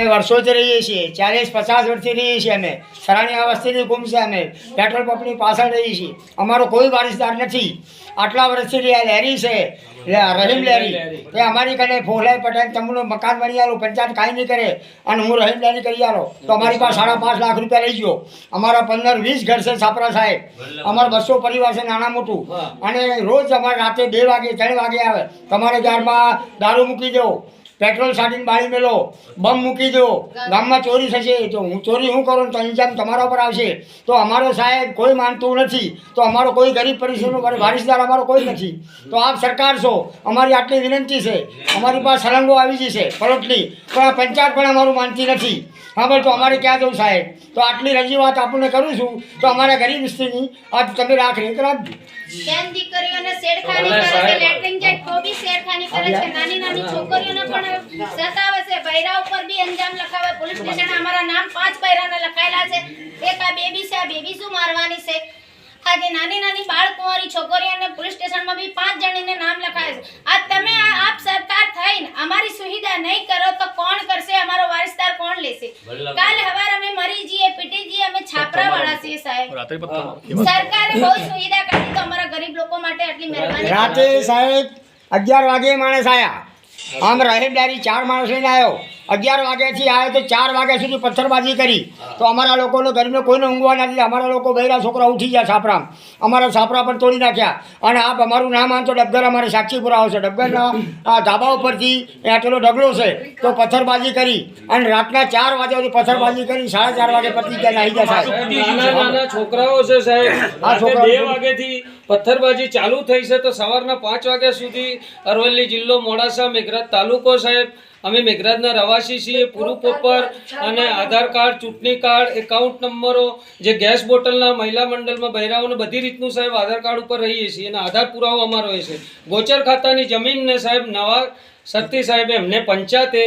અમે વર્ષોથી રહીએ છીએ, ચાલીસ પચાસ વર્ષથી રહીએ છીએ અમે. સરાણી વસ્તીની ગુમ છે અમે. પેટ્રોલ પંપની પાછળ રહીએ છીએ. અમારો કોઈ વારસદાર નથી. આટલા વર્ષથી રહ્યા લહેરી છે. રહીમ લહેરી એ અમારી કને ફોલાઈ પટેલ, તમનું મકાન બની આલો, પંચાયત કાંઈ નહીં કરે. અને હું રહીમ લહેરી કરી આલો. તો અમારી પાસે સાડા પાંચ લાખ રૂપિયા લઈ ગયો. અમારા પંદર વીસ ઘર છે છાપરા સાહેબ. અમારા બસો પરિવાર છે નાના મોટું. અને રોજ અમારે રાતે બે વાગે, ત્રણ વાગે આવે. તમારે ગામમાં દારૂ મૂકી દો. પેટ્રોલ સાડીને બાળી મેલો બમ મૂકી દો ગામમાં ચોરી થશે. તો હું ચોરી હું કરું તો ઇન્જામ તમારા પર આવશે. તો અમારો સાહેબ કોઈ માનતું નથી. તો અમારો કોઈ ગરીબ પરિસ્થિતિનો વારિસદાર અમારો કોઈ નથી. તો આપ સરકાર છો. અમારી આટલી વિનંતી છે. અમારી પાસે સળંગો આવી જશે પલોટની પણ આ પંચાયત પણ અમારું માનતી નથી. હા ભાઈ તો અમારે ક્યાં જવું સાહેબ? તો આટલી રજૂઆત આપણને કરું છું. તો અમારા ગરીબ સ્ત્રીની આજ તમે રાખી રાખજો. બેન દીકરીઓને છેડખાની કરે છે? લેટરિન જેટ કો કરે છે. નાની નાની છોકરીઓને પણ સતાવે છે. બૈરા ઉપર બી અંજામ લખાવે. પોલીસ સ્ટેશન અમારા નામ પાંચ બૈરાને લખાયેલા છે. એક આ બેબી છે. આ બેબી શું મારવાની છે? આજે નાની નાની બાળ કુંવારી છોકરીઓને પોલીસ સ્ટેશનમાં બી પાંચ જણીને નામ લખાય છે. આ તમે આપ સરકાર થઈને અમારી સુવિધા નહીં કરો તો કોણ કરશે? અમારો વારસદાર કોણ લેશે? કાલે હવાર અમે મરી જઈએ પીટી જઈએ અમે છાપરા વાળા છીએ સાહેબ. સરકારે બહુ સુવિધા કરી તો અમારા ગરીબ લોકો માટે આટલી મહેરબાની રાતે સાહેબ અગિયાર વાગે માણસ આવ્યા આમ રહેમદારી ચાર માણસ લઈને આવ્યો અગિયાર વાગ્યાથી આવ્યો તો ચાર વાગ્યા સુધી પથ્થરબાજી કરી. તો અમારા લોકોને ગરીબને કોઈને ઊંઘવા નથી અમારા લોકો બૈરા છોકરા ઉઠી ગયા છાપરા અમારા છાપરા પણ તોડી નાખ્યા. અને આપ અમારું નામ આમ તો ડબગર અમારે સાક્ષી પુરાવો છે ડબગરના ધાબા ઉપરથી આટલો ઢગલો છે. તો પથ્થરબાજી કરી. અને રાતના ચાર વાગ્યા સુધી પથ્થરબાજી કરી. સાડા ચાર વાગે પતી ગયા નાહી ગયા સાહેબ. છોકરાઓ છે સાહેબ. આ છોકરા બે વાગ્યાથી પથ્થરબાજી ચાલુ થઈ છે. તો સવારના પાંચ વાગ્યા સુધી અરવલ્લી જિલ્લો મોડાસા મેઘરાજ તાલુકો સાહેબ. અમે મેઘરાજના રવાસી છીએ. પૂરું પોપર અને આધાર કાર્ડ ચૂંટણી કાર્ડ એકાઉન્ટ નંબરો, જે ગેસ બોટલના મહિલા મંડળમાં બહેરાઓને બધી રીતનું સાહેબ આધાર કાર્ડ ઉપર રહીએ છીએ. અને આધાર પુરાવો અમારો છે. ગોચર ખાતાની જમીનને સાહેબ નવા સરતી સાહેબે એમને પંચાયતે